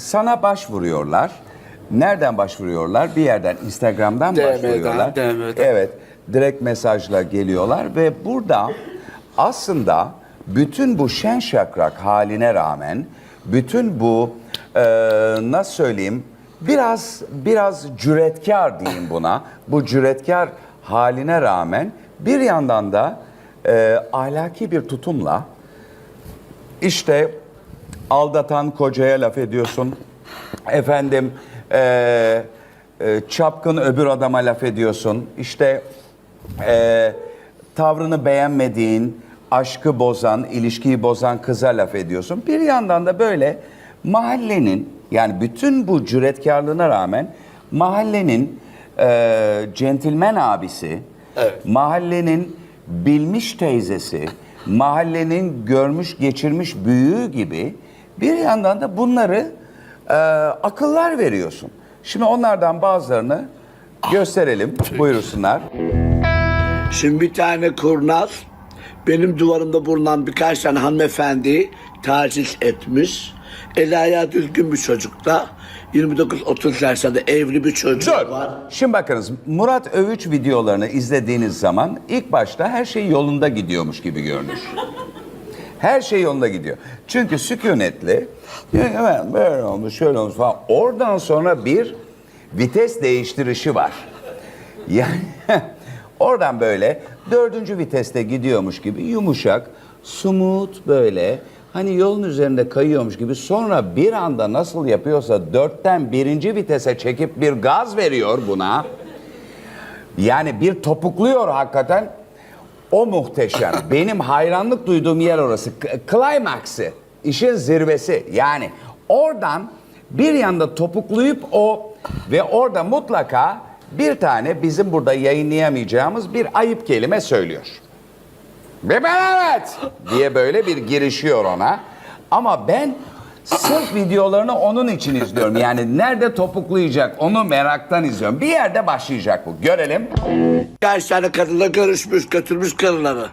sana başvuruyorlar. Nereden başvuruyorlar? Bir yerden Instagram'dan DM'den, başvuruyorlar. DM'den. Evet, direkt mesajla geliyorlar ve burada aslında bütün bu şen şakrak haline rağmen bütün bu e, nasıl söyleyeyim biraz biraz cüretkar diyeyim buna. Bu cüretkar haline rağmen bir yandan da e, ahlaki bir tutumla işte aldatan kocaya laf ediyorsun. Efendim eee, e, çapkın öbür adama laf ediyorsun. İşte eee, tavrını beğenmediğin, aşkı bozan, ilişkiyi bozan kıza laf ediyorsun. Bir yandan da böyle mahallenin yani bütün bu cüretkarlığına rağmen mahallenin eee centilmen abisi, Evet. mahallenin bilmiş teyzesi, mahallenin görmüş geçirmiş büyüğü gibi bir yandan da bunları e, akıllar veriyorsun. Şimdi onlardan bazılarını gösterelim. Buyursunlar. Şimdi bir tane kurnaz benim duvarımda bulunan birkaç tane hanımefendi taciz etmiş. Eli ayağı düzgün bir çocuk da 29-30 yaşlarında evli bir çocuğu Dur. var. Şimdi bakınız Murat Övüç videolarını izlediğiniz zaman ilk başta her şey yolunda gidiyormuş gibi görünür. Her şey yolunda gidiyor. Çünkü sükunetli "Ya hemen böyle olmuş şöyle olmuş falan. Oradan sonra bir vites değiştirişi var. Yani oradan böyle dördüncü viteste gidiyormuş gibi yumuşak, smooth böyle hani yolun üzerinde kayıyormuş gibi sonra bir anda nasıl yapıyorsa dörtten birinci vitese çekip bir gaz veriyor buna. Yani bir topukluyor hakikaten. O muhteşem. Benim hayranlık duyduğum yer orası. Climax'ı. işin zirvesi. Yani oradan bir yanda topukluyup o ve orada mutlaka bir tane bizim burada yayınlayamayacağımız bir ayıp kelime söylüyor. Ve ben evet diye böyle bir girişiyor ona. Ama ben sırf videolarını onun için izliyorum. Yani nerede topuklayacak onu meraktan izliyorum. Bir yerde başlayacak bu. Görelim. Birkaç tane kadınla görüşmüş götürmüş karıları.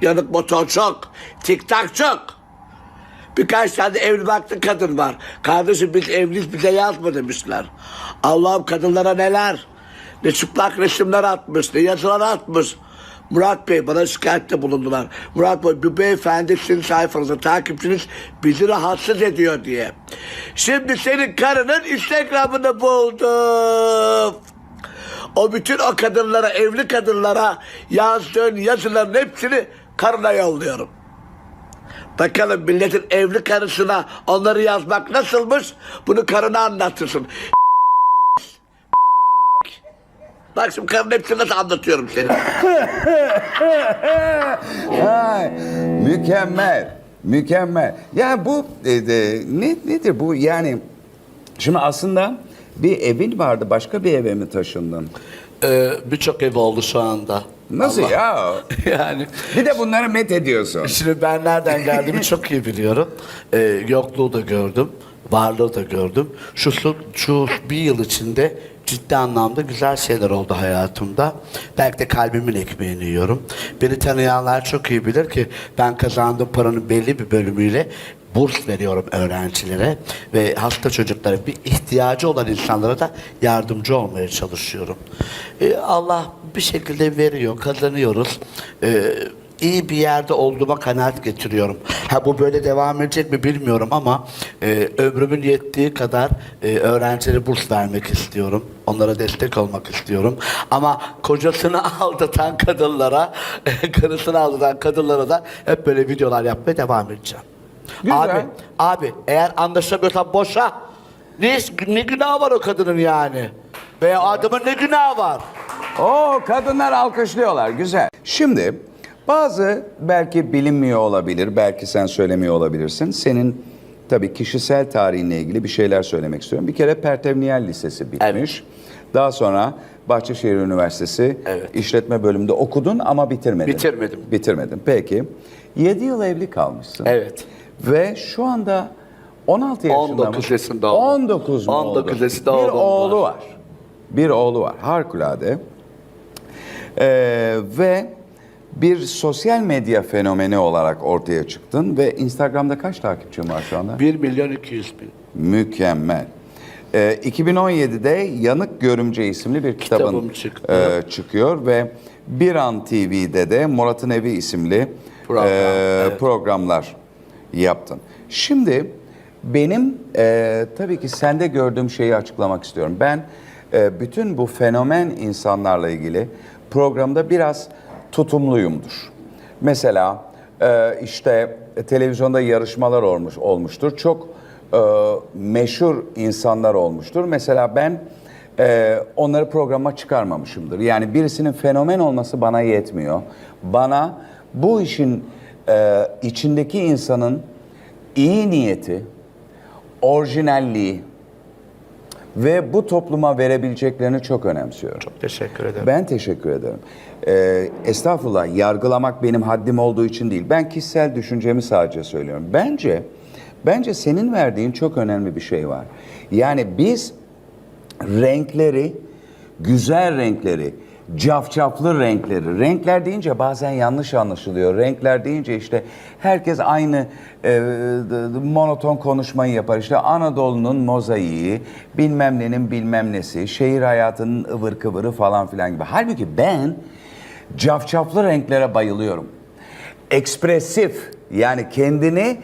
Yanık motor çok. Tik tak çok. Birkaç tane evli baktı kadın var. Kardeşim biz evliyiz bize yazma demişler. Allah'ım kadınlara neler. Ne çıplak resimler atmış, ne yazılar atmış. Murat Bey bana şikayette bulundular. Murat Bey bu beyefendi sizin sayfanızda takipçiniz bizi rahatsız ediyor diye. Şimdi senin karının Instagram'ını buldum. O bütün o kadınlara, evli kadınlara yazdığın yazıların hepsini karına yolluyorum. Bakalım milletin evli karısına onları yazmak nasılmış bunu karına anlatırsın. Bak şimdi karının hepsini nasıl anlatıyorum seni. Ay, mükemmel. Mükemmel. Ya bu e, de, ne nedir bu? Yani şimdi aslında bir evin vardı. Başka bir eve mi taşındın? Ee, Birçok ev oldu şu anda. Nasıl Allah. ya? yani Bir de bunları met ediyorsun. Şimdi ben nereden geldiğimi çok iyi biliyorum. Ee, yokluğu da gördüm, varlığı da gördüm. Şu, şu, şu bir yıl içinde ciddi anlamda güzel şeyler oldu hayatımda. Belki de kalbimin ekmeğini yiyorum. Beni tanıyanlar çok iyi bilir ki ben kazandığım paranın belli bir bölümüyle burs veriyorum öğrencilere ve hasta çocuklara bir ihtiyacı olan insanlara da yardımcı olmaya çalışıyorum. Ee, Allah bir şekilde veriyor, kazanıyoruz. Ee, iyi bir yerde olduğuma kanaat getiriyorum. Ha bu böyle devam edecek mi bilmiyorum ama e, ömrümün yettiği kadar e, öğrencilere burs vermek istiyorum. Onlara destek olmak istiyorum. Ama kocasını aldatan kadınlara, karısını aldatan kadınlara da hep böyle videolar yapmaya devam edeceğim. Güzel. Abi, abi eğer anlaşamıyorsan boşa. Ne, ne günah var o kadının yani? Veya adamın ne günahı var? Oo kadınlar alkışlıyorlar. Güzel. Şimdi bazı belki bilinmiyor olabilir. Belki sen söylemiyor olabilirsin. Senin tabii kişisel tarihinle ilgili bir şeyler söylemek istiyorum. Bir kere Pertevniyel Lisesi bitmiş. Daha sonra Bahçeşehir Üniversitesi Evet. işletme bölümünde okudun ama bitirmedin. Bitirmedim. Bitirmedin. Peki. 7 yıl evli kalmışsın. Evet. Ve şu anda 16 yaşında 19 mı? yaşında oldum. 19 mu 19 oldu? yaşında Bir oğlu var. var. Bir oğlu var. Harikulade. Ee, ve bir sosyal medya fenomeni olarak ortaya çıktın ve Instagram'da kaç takipçin var şu anda? 1 milyon 200 bin. Mükemmel. Ee, 2017'de Yanık Görümce isimli bir kitabın Kitabım çıktı. e, çıkıyor ve Bir An TV'de de Murat'ın Evi isimli Program, e, evet. programlar yaptın. Şimdi benim e, tabii ki sende gördüğüm şeyi açıklamak istiyorum. Ben e, bütün bu fenomen insanlarla ilgili programda biraz tutumluyumdur. Mesela e, işte televizyonda yarışmalar olmuş olmuştur. Çok e, meşhur insanlar olmuştur. Mesela ben e, onları programa çıkarmamışımdır. Yani birisinin fenomen olması bana yetmiyor. Bana bu işin e, içindeki insanın iyi niyeti, orijinalliği ve bu topluma verebileceklerini çok önemsiyorum. Çok teşekkür ederim. Ben teşekkür ederim. Ee, estağfurullah yargılamak benim haddim olduğu için değil. Ben kişisel düşüncemi sadece söylüyorum. Bence bence senin verdiğin çok önemli bir şey var. Yani biz renkleri, güzel renkleri, cafcaflı renkleri. Renkler deyince bazen yanlış anlaşılıyor. Renkler deyince işte herkes aynı e, monoton konuşmayı yapar. İşte Anadolu'nun mozaiği, bilmem nenin bilmem nesi, şehir hayatının ıvır kıvırı falan filan gibi. Halbuki ben cafcaflı renklere bayılıyorum. Ekspresif yani kendini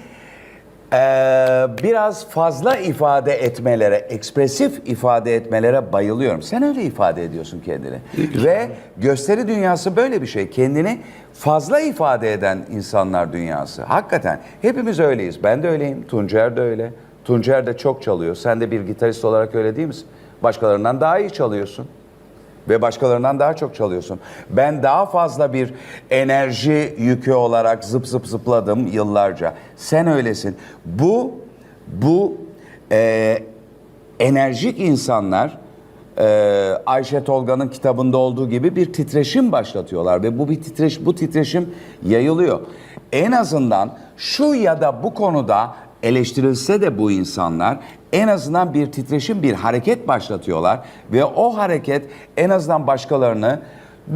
ee, biraz fazla ifade etmelere, ekspresif ifade etmelere bayılıyorum. Sen öyle ifade ediyorsun kendini. Ve gösteri dünyası böyle bir şey. Kendini fazla ifade eden insanlar dünyası. Hakikaten hepimiz öyleyiz. Ben de öyleyim. Tuncer de öyle. Tuncer de çok çalıyor. Sen de bir gitarist olarak öyle değil misin? Başkalarından daha iyi çalıyorsun ve başkalarından daha çok çalıyorsun. Ben daha fazla bir enerji yükü olarak zıp zıp zıpladım yıllarca. Sen öylesin. Bu bu e, enerjik insanlar e, Ayşe Tolga'nın kitabında olduğu gibi bir titreşim başlatıyorlar ve bu bir titreş bu titreşim yayılıyor. En azından şu ya da bu konuda eleştirilse de bu insanlar en azından bir titreşim, bir hareket başlatıyorlar ve o hareket en azından başkalarını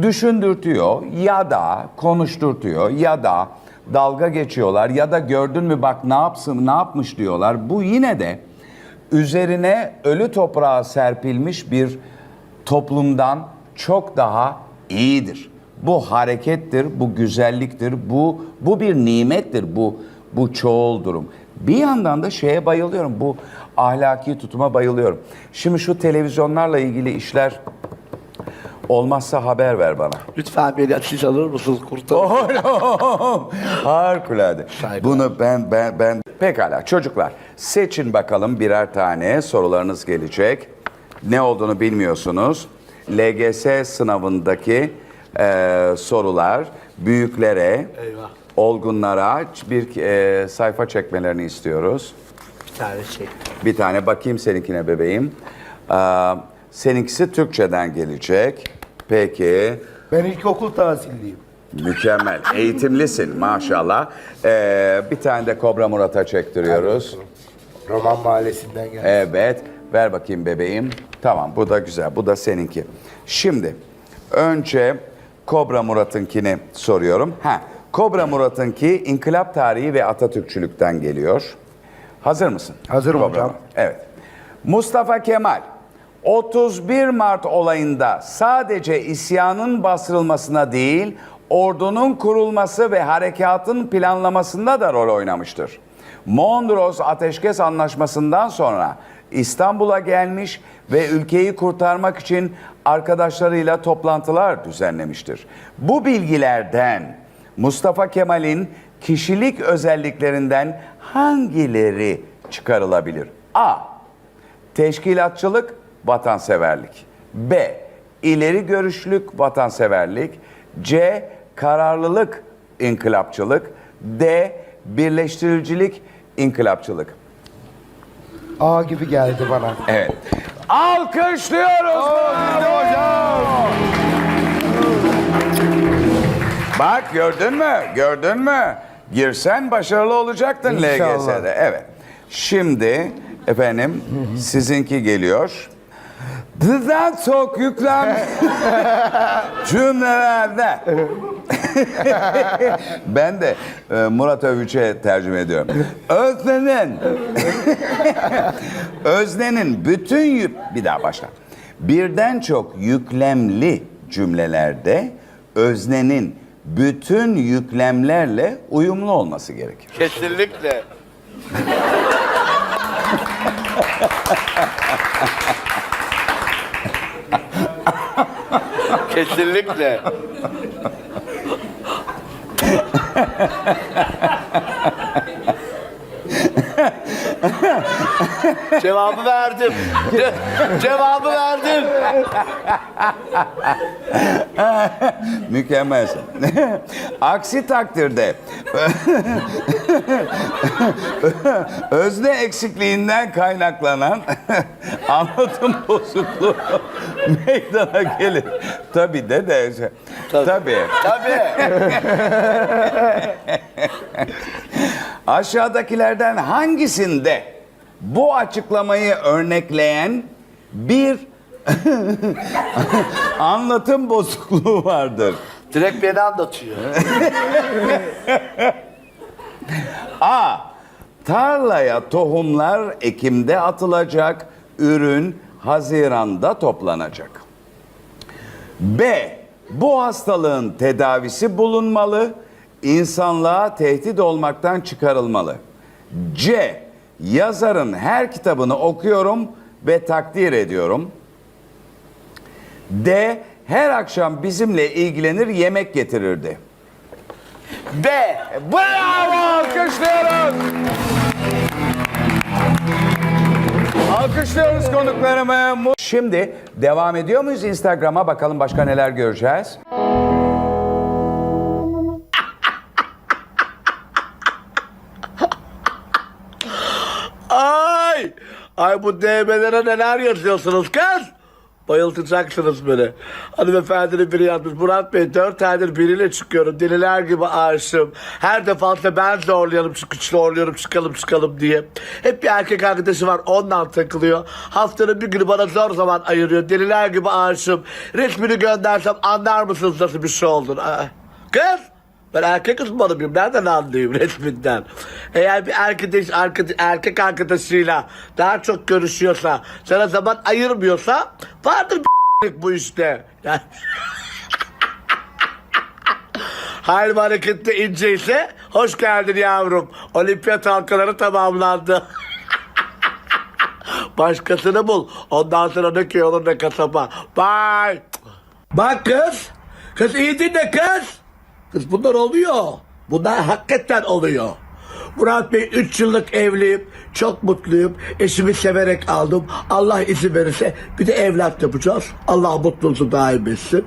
düşündürtüyor ya da konuşturtuyor ya da dalga geçiyorlar ya da gördün mü bak ne yapsın ne yapmış diyorlar. Bu yine de üzerine ölü toprağa serpilmiş bir toplumdan çok daha iyidir. Bu harekettir, bu güzelliktir, bu bu bir nimettir, bu bu çoğul durum. Bir yandan da şeye bayılıyorum, bu ahlaki tutuma bayılıyorum. Şimdi şu televizyonlarla ilgili işler olmazsa haber ver bana. Lütfen beni siz alır mısınız kurtarın? Harikulade. Saygılar. Bunu ben ben ben pekala çocuklar seçin bakalım birer tane sorularınız gelecek. Ne olduğunu bilmiyorsunuz. LGS sınavındaki e, sorular büyüklere, Eyvah. Olgunlara bir e, sayfa çekmelerini istiyoruz. Bir tane çek. Bir tane bakayım seninkine bebeğim. Aa, seninkisi Türkçeden gelecek. Peki. Ben ilkokul tahsilliyim. Mükemmel. Eğitimlisin maşallah. Ee, bir tane de Kobra Murat'a çektiriyoruz. Roman Mahallesi'nden geldim. Evet. Ver bakayım bebeğim. Tamam bu da güzel. Bu da seninki. Şimdi önce Kobra Murat'ınkini soruyorum. Ha, Kobra Murat'ınki İnkılap Tarihi ve Atatürkçülükten geliyor. Hazır mısın? Hazırım Kobra hocam. Evet. Mustafa Kemal 31 Mart olayında sadece isyanın bastırılmasına değil, ordunun kurulması ve harekatın planlamasında da rol oynamıştır. Mondros Ateşkes Anlaşması'ndan sonra İstanbul'a gelmiş ve ülkeyi kurtarmak için arkadaşlarıyla toplantılar düzenlemiştir. Bu bilgilerden Mustafa Kemal'in kişilik özelliklerinden hangileri çıkarılabilir? A. Teşkilatçılık, vatanseverlik. B. İleri görüşlük, vatanseverlik. C. Kararlılık, inkılapçılık. D. Birleştiricilik, inkılapçılık. A gibi geldi bana. Evet. Alkışlıyoruz. hocam. Bak gördün mü? Gördün mü? Girsen başarılı olacaktın İnşallah. LGS'de. Evet. Şimdi efendim sizinki geliyor. Dıdan çok yüklen cümlelerde ben de e, Murat Övüç'e tercüme ediyorum. Öznenin Öznenin bütün yük bir daha başla. Birden çok yüklemli cümlelerde öznenin bütün yüklemlerle uyumlu olması gerekir. Kesinlikle. Kesinlikle. Cevabı verdim. Ce- cevabı verdim. Mükemmelsin. Aksi takdirde özne eksikliğinden kaynaklanan anlatım bozukluğu meydana gelir. Tabii de de. Tabii. Tabii. Aşağıdakilerden hangisinde bu açıklamayı örnekleyen bir anlatım bozukluğu vardır? Direkt beni anlatıyor. A. Tarlaya tohumlar Ekim'de atılacak, ürün Haziran'da toplanacak. B. Bu hastalığın tedavisi bulunmalı, insanlığa tehdit olmaktan çıkarılmalı. C. Yazarın her kitabını okuyorum ve takdir ediyorum. D. Her akşam bizimle ilgilenir, yemek getirirdi. B. Bravo! Alkışlıyoruz. Alkışlıyoruz konuklarımı. Şimdi devam ediyor muyuz Instagram'a? Bakalım başka neler göreceğiz. Ay! Bu DM'lere neler yazıyorsunuz kız? Bayıltacaksınız beni. Hanımefendinin biri yazmış. Murat Bey dört aydır biriyle çıkıyorum. Deliler gibi aşığım. Her defasında ben zorluyorum, çık zorluyorum çıkalım çıkalım diye. Hep bir erkek arkadaşı var ondan takılıyor. Haftanın bir günü bana zor zaman ayırıyor. Deliler gibi aşığım. Resmini göndersem anlar mısınız nasıl bir şey olduğunu? Kız! Ben erkek uzmanıyım. Nereden anlayayım resminden? Eğer bir arkadaş, arkadaş erkek arkadaşıyla daha çok görüşüyorsa, sana zaman ayırmıyorsa vardır bir bu işte. Yani... Hal ve ince ise hoş geldin yavrum. Olimpiyat halkaları tamamlandı. Başkasını bul. Ondan sonra ne köy olur ne kasaba. Bye. Bak kız. Kız iyi dinle kız. Kız bunlar oluyor. Bunlar hakikaten oluyor. Murat Bey 3 yıllık evliyim. Çok mutluyum. Eşimi severek aldım. Allah izin verirse bir de evlat yapacağız. Allah mutluluğunuzu daim etsin.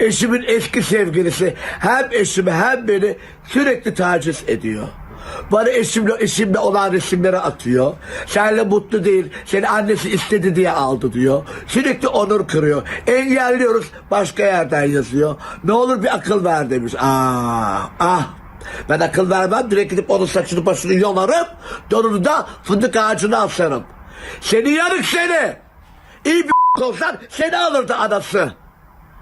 Eşimin eski sevgilisi hem eşimi hem beni sürekli taciz ediyor. Bana eşimle, eşimle olan resimleri atıyor. Senle mutlu değil, seni annesi istedi diye aldı diyor. Sürekli onur kırıyor. Engelliyoruz, başka yerden yazıyor. Ne olur bir akıl ver demiş. Ah, ah. Ben akıl vermem, direkt gidip onun saçını başını yolarım. Donunu da fındık ağacına asarım. Seni yarık seni. İyi bir olsan seni alırdı anası.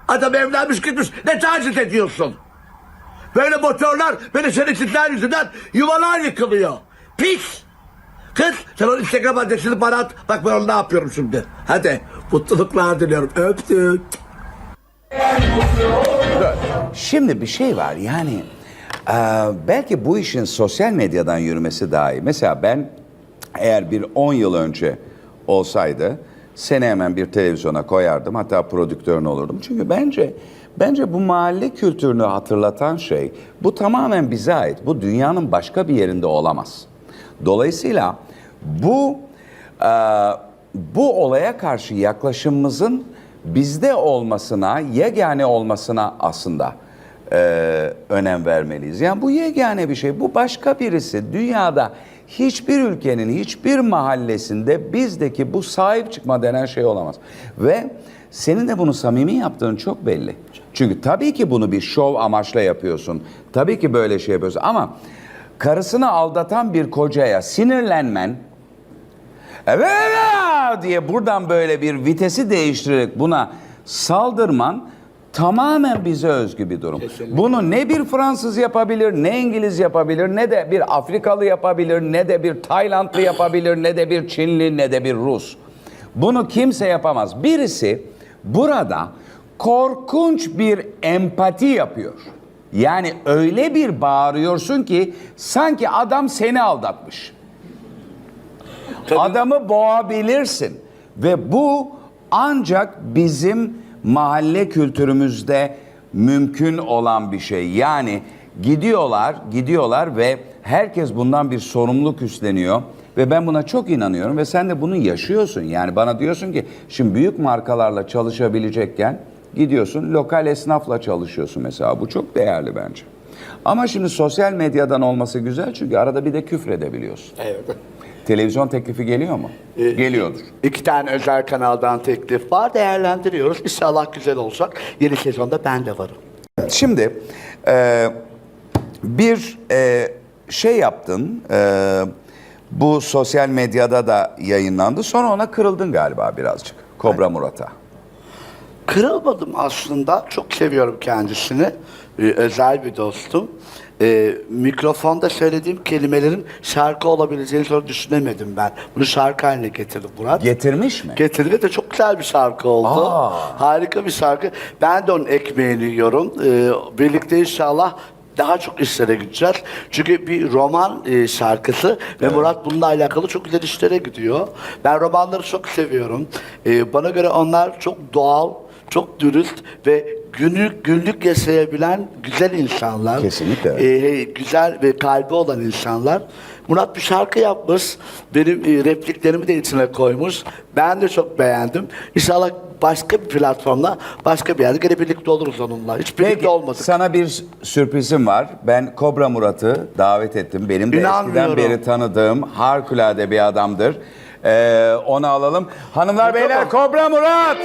Adam evlenmiş gitmiş, ne taciz ediyorsun? Böyle motorlar böyle şerefsizler yüzünden yuvalar yıkılıyor. Pis. Kız sen o Instagram adresini bana at. Bak ben onu ne yapıyorum şimdi. Hadi mutluluklar diliyorum. Öptük. Şimdi bir şey var yani e, belki bu işin sosyal medyadan yürümesi daha iyi. Mesela ben eğer bir 10 yıl önce olsaydı seni hemen bir televizyona koyardım hatta prodüktörün olurdum. Çünkü bence bence bu mahalle kültürünü hatırlatan şey bu tamamen bize ait. Bu dünyanın başka bir yerinde olamaz. Dolayısıyla bu e, bu olaya karşı yaklaşımımızın bizde olmasına, yegane olmasına aslında e, önem vermeliyiz. Yani bu yegane bir şey. Bu başka birisi. Dünyada hiçbir ülkenin, hiçbir mahallesinde bizdeki bu sahip çıkma denen şey olamaz. Ve senin de bunu samimi yaptığın çok belli. Çünkü tabii ki bunu bir şov amaçla yapıyorsun. Tabii ki böyle şey yapıyorsun. Ama karısını aldatan bir kocaya sinirlenmen, evet diye buradan böyle bir vitesi değiştirerek buna saldırman Tamamen bize özgü bir durum. Bunu ne bir Fransız yapabilir, ne İngiliz yapabilir, ne de bir Afrikalı yapabilir, ne de bir Taylandlı yapabilir, ne de bir Çinli, ne de bir Rus. Bunu kimse yapamaz. Birisi burada korkunç bir empati yapıyor. Yani öyle bir bağırıyorsun ki sanki adam seni aldatmış. Adamı boğabilirsin. Ve bu ancak bizim mahalle kültürümüzde mümkün olan bir şey. Yani gidiyorlar, gidiyorlar ve herkes bundan bir sorumluluk üstleniyor. Ve ben buna çok inanıyorum ve sen de bunu yaşıyorsun. Yani bana diyorsun ki şimdi büyük markalarla çalışabilecekken gidiyorsun lokal esnafla çalışıyorsun mesela. Bu çok değerli bence. Ama şimdi sosyal medyadan olması güzel çünkü arada bir de küfredebiliyorsun. Evet. Televizyon teklifi geliyor mu? Geliyordur. İki tane özel kanaldan teklif var. Değerlendiriyoruz. İnşallah güzel olacak. Yeni sezonda ben de varım. Şimdi e, bir e, şey yaptın. e, bu sosyal medyada da yayınlandı. Sonra ona kırıldın galiba birazcık. Kobra Murat'a. Kırılmadım aslında. Çok seviyorum kendisini. Ee, özel bir dostum. Ee, mikrofonda söylediğim kelimelerin şarkı olabileceğini sonra düşünemedim ben. Bunu şarkı haline getirdim Murat. Getirmiş mi? Getirdi de çok güzel bir şarkı oldu. Aa. Harika bir şarkı. Ben de onun ekmeğini yiyorum. Ee, birlikte inşallah daha çok işlere gideceğiz. Çünkü bir roman e, şarkısı ve Murat bununla alakalı çok güzel işlere gidiyor. Ben romanları çok seviyorum. Ee, bana göre onlar çok doğal, çok dürüst ve günlük günlük yaşayabilen güzel insanlar. Kesinlikle. Ee, güzel ve kalbi olan insanlar. Murat bir şarkı yapmış. Benim e, repliklerimi de içine koymuş. Ben de çok beğendim. İnşallah başka bir platformda, başka bir yerde gene birlikte oluruz onunla. Hiç birlikte Peki olmadık. sana bir sürprizim var. Ben Kobra Murat'ı davet ettim. Benim de eskiden beri tanıdığım harikulade bir adamdır. Ee, onu alalım. Hanımlar beyler Kobra Murat!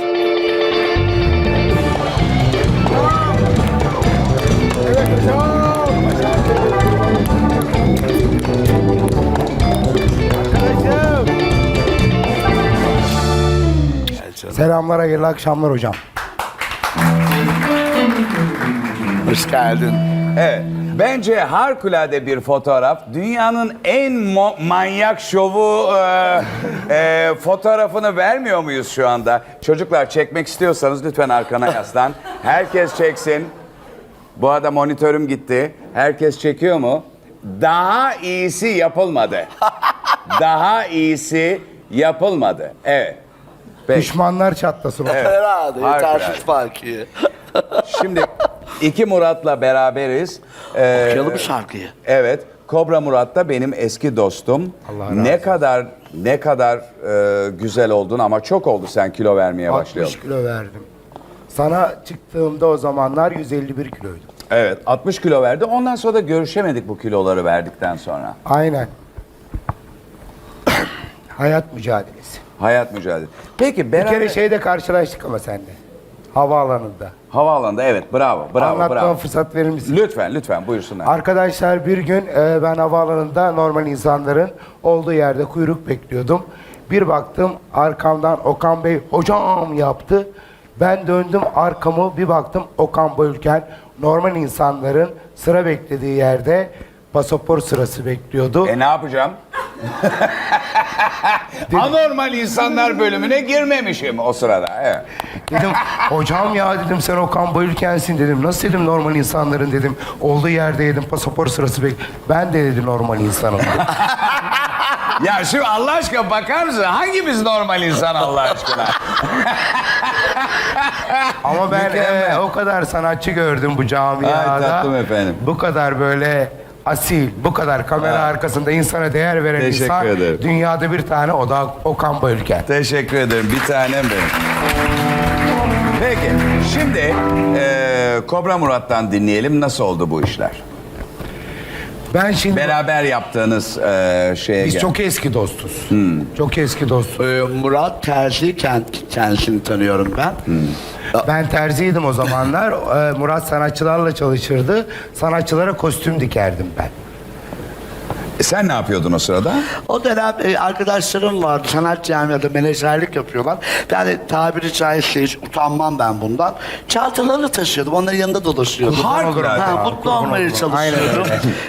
Selamlar, hayırlı akşamlar hocam. Hoş geldin. Evet. Bence harikulade bir fotoğraf. Dünyanın en manyak şovu e, e, fotoğrafını vermiyor muyuz şu anda? Çocuklar çekmek istiyorsanız lütfen arkana yaslan. Herkes çeksin. Bu arada monitörüm gitti. Herkes çekiyor mu? Daha iyisi yapılmadı. Daha iyisi yapılmadı. Evet. Peki. Düşmanlar çatlasın. hocam. Herhalde Harikulade. yetersiz farkı. Şimdi iki Murat'la beraberiz. Ee, Okuyalım bir şarkıyı. Evet. Kobra Murat da benim eski dostum. Allah razı ne olsun. kadar ne kadar e, güzel oldun ama çok oldu sen kilo vermeye 60 başlayalım. kilo verdim. Sana çıktığımda o zamanlar 151 kiloydum. Evet 60 kilo verdi. Ondan sonra da görüşemedik bu kiloları verdikten sonra. Aynen. Hayat mücadelesi. Hayat mücadele. Peki Bir beraber kere şeyde karşılaştık ama sende. Havaalanında. havaalanında evet bravo bravo Anlatmama bravo. fırsat verir misin? Lütfen lütfen buyursunlar. Arkadaşlar bir gün e, ben havaalanında normal insanların olduğu yerde kuyruk bekliyordum. Bir baktım arkamdan Okan Bey hocam yaptı. Ben döndüm arkamı bir baktım Okan Bayülken normal insanların sıra beklediği yerde pasaport sırası bekliyordu. E ne yapacağım? Anormal insanlar bölümüne girmemişim o sırada. Evet. Dedim hocam ya dedim sen Okan Bayülken'sin dedim. Nasıl dedim normal insanların dedim. Olduğu yerde dedim pasaport sırası bek. Ben de dedim normal insanım. Ya şu Allah aşkına bakar mısın? Hangimiz normal insan Allah aşkına? Ama ben Mükemmel. e, o kadar sanatçı gördüm bu camiada. Ay tatlım efendim. Bu kadar böyle asil, bu kadar kamera arkasında insana değer veren Teşekkür insan ederim. dünyada bir tane o da Okan Bayülken. Teşekkür ederim. Bir tanem benim. Peki şimdi e, Kobra Murat'tan dinleyelim. Nasıl oldu bu işler? Ben şimdi Beraber yaptığınız e, şeye biz gel- çok eski dostuz. Hmm. Çok eski dostuz. Ee, Murat Terzi kend, kendisini tanıyorum ben. Ben terziydim o zamanlar. Ee, Murat sanatçılarla çalışırdı. Sanatçılara kostüm dikerdim ben. E sen ne yapıyordun o sırada? O dönem e, arkadaşlarım vardı. Sanat camiada menajerlik yapıyorlar. Yani tabiri caizse hiç utanmam ben bundan. Çantalarını taşıyordum. Onların yanında dolaşıyordum. Harikulade. Ha, mutlu olmaya çalışıyordum.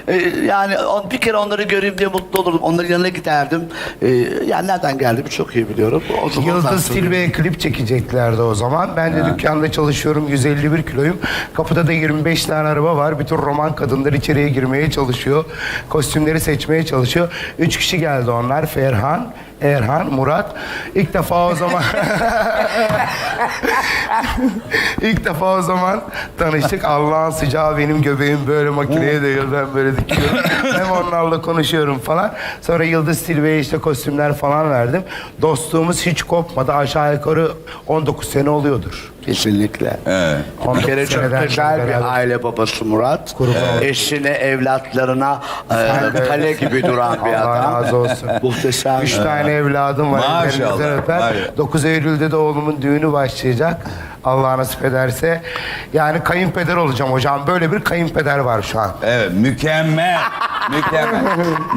E, yani on- bir kere onları göreyim diye mutlu olurdum. Onların yanına giderdim. E, yani nereden geldiğimi çok iyi biliyorum. O zaman Yıldız taktım. Tilbe'ye klip çekeceklerdi o zaman. Ben de dükkanda çalışıyorum. 151 kiloyum. Kapıda da 25 tane araba var. Bütün roman kadınlar içeriye girmeye çalışıyor. Kostümleri seçmeye çalışıyor. Üç kişi geldi onlar. Ferhan, Erhan, Murat. İlk defa o zaman... İlk defa o zaman tanıştık. Allah'ın sıcağı benim göbeğim böyle makineye değiyor. Ben böyle dikiyorum. Hem onlarla konuşuyorum falan. Sonra Yıldız Tilbe'ye işte kostümler falan verdim. Dostluğumuz hiç kopmadı. Aşağı yukarı 19 sene oluyordur. Kesinlikle. Evet. Bir kere çok seneden güzel beri beraber. bir aile babası Murat. Kurban. Eşine, evlatlarına e, kale gibi duran bir Allah adam. razı olsun. Muhteşem. Üç tane evladım var. Maşallah, ellerinizden öper. maşallah. 9 Eylül'de de oğlumun düğünü başlayacak. Allah nasip ederse. Yani kayınpeder olacağım hocam. Böyle bir kayınpeder var şu an. Evet mükemmel. mükemmel.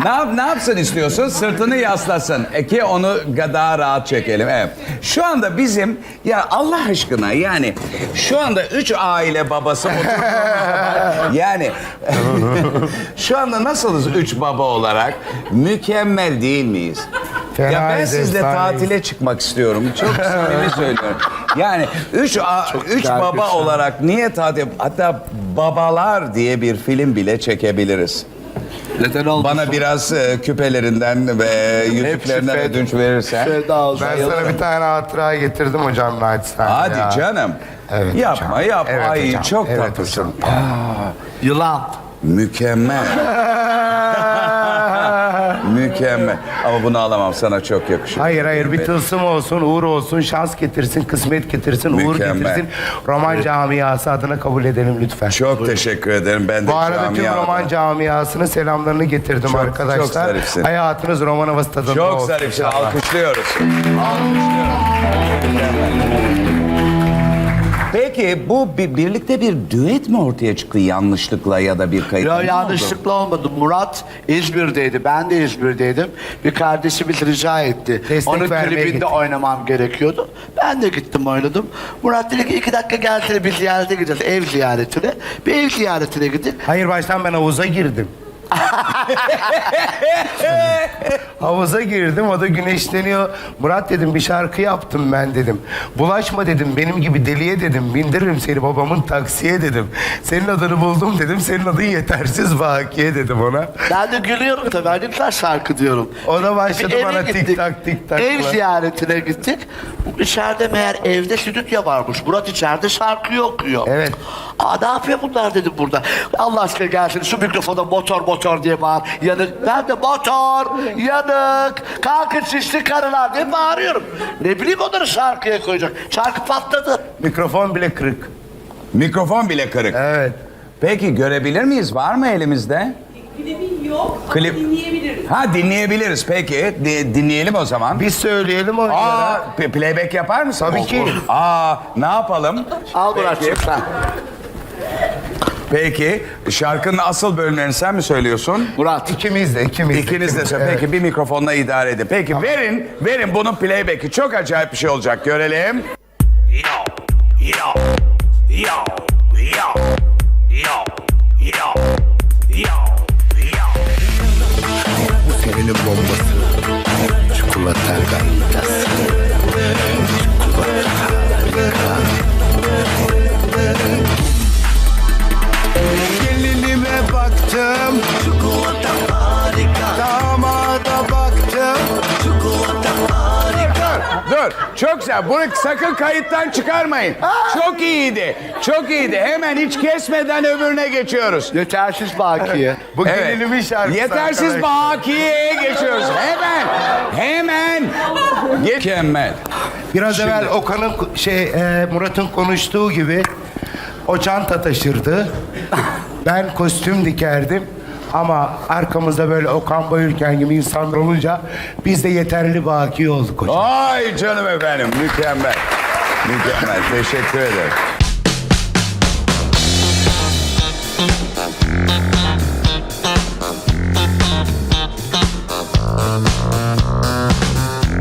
ne, yap, ne yapsın istiyorsun? Sırtını yaslasın. E ki onu daha rahat çekelim. Evet. Şu anda bizim ya Allah aşkına yani şu anda üç aile babası yani şu anda nasılız üç baba olarak? Mükemmel değil miyiz? ya ben sizle tatile çıkmak istiyorum. Çok samimi söylüyorum. Yani üç, a- üç baba olarak niye tatil... Hatta babalar diye bir film bile çekebiliriz. Neden? Bana biraz e, küpelerinden ve yüzüklerinden ödünç verirsen. Ben sana bir tane hatıra getirdim hocam naçizane Hadi ya. canım. Evet yapma hocam. yap. Evet Ay hocam. çok Evet tatlısın. Yılan. Mükemmel. Mükemmel. Ama bunu alamam sana çok yakışıyor. Hayır hayır bir tılsım olsun, uğur olsun, şans getirsin, kısmet getirsin, uğur Mükemmel. getirsin. Roman camiası adına kabul edelim lütfen. Çok teşekkür ederim. Ben de Bu arada tüm camia roman camiasının selamlarını getirdim Çok- arkadaşlar. zarifsin. Hayatınız roman havası tadında Çok olsun. zarifsin. inşallah. Alkışlıyoruz. Alkışlıyoruz. Peki bu bir, birlikte bir düet mi ortaya çıktı yanlışlıkla ya da bir kayıt? Ya yanlışlıkla olmadı. Murat İzmir'deydi. Ben de İzmir'deydim. Bir kardeşimiz rica etti. Destek Onun vermeye klibinde gitti. oynamam gerekiyordu. Ben de gittim oynadım. Murat dedi ki iki dakika gelsene bir ziyarete gideceğiz. Ev ziyaretine. Bir ev ziyaretine gittik. Hayır baştan ben havuza girdim. havuza girdim o da güneşleniyor. Murat dedim bir şarkı yaptım ben dedim. Bulaşma dedim benim gibi deliye dedim. Bindiririm seni babamın taksiye dedim. Senin adını buldum dedim. Senin adın yetersiz bakiye dedim ona. Ben de gülüyorum tabii. Hani güzel şarkı diyorum. O da başladı Bir eve bana gittik. tik tak tik tak. Ev ziyaretine gittik. İçeride meğer evde stüdyo varmış. Murat içeride şarkı okuyor. Evet. Aa ne yapıyor bunlar dedim burada. Allah aşkına gelsin şu mikrofona motor motor diye bağır. Yanık. Ben de motor, yanık, kalkın şişli karılar diye bağırıyorum. Ne bileyim onları şarkıya koyacak. Şarkı patladı. Mikrofon bile kırık. Mikrofon bile kırık. Evet. Peki görebilir miyiz? Var mı elimizde? Klibi yok Klip- ama dinleyebiliriz. Ha dinleyebiliriz. Peki di- dinleyelim o zaman. Biz söyleyelim Aa, onlara. p- playback yapar mısın? Tabii ki. Aa, ne yapalım? Al Murat'cığım sen. Peki, şarkının asıl bölümlerini sen mi söylüyorsun? Murat. İkimiz de ikimiz de. İkiniz de söyle. Peki bir mikrofonla idare edin. Peki verin, verin bunun playback'i. Çok acayip bir şey olacak. Görelim. Yo, yo, yo, yo, yo, yo, yo, yo. Bu senenin bombası. Çikolata garitası. Baktım. Çikolata harika. Damada baktım. Çikolata harika. Dur, çok güzel. Bunu sakın kayıttan çıkarmayın. Çok iyiydi, çok iyiydi. Hemen hiç kesmeden öbürüne geçiyoruz. Yetersiz bakiye. Bu Evet. gelinimin şarkısı Yetersiz arkadaşlar. bakiyeye geçiyoruz. Hemen, hemen. Mükemmel. Biraz evvel Okan'ın şey e, Murat'ın konuştuğu gibi o çanta taşırdı. ben kostüm dikerdim. Ama arkamızda böyle Okan Bayülken gibi insanlar olunca biz de yeterli baki olduk hocam. Ay canım efendim, mükemmel. Mükemmel, teşekkür ederim.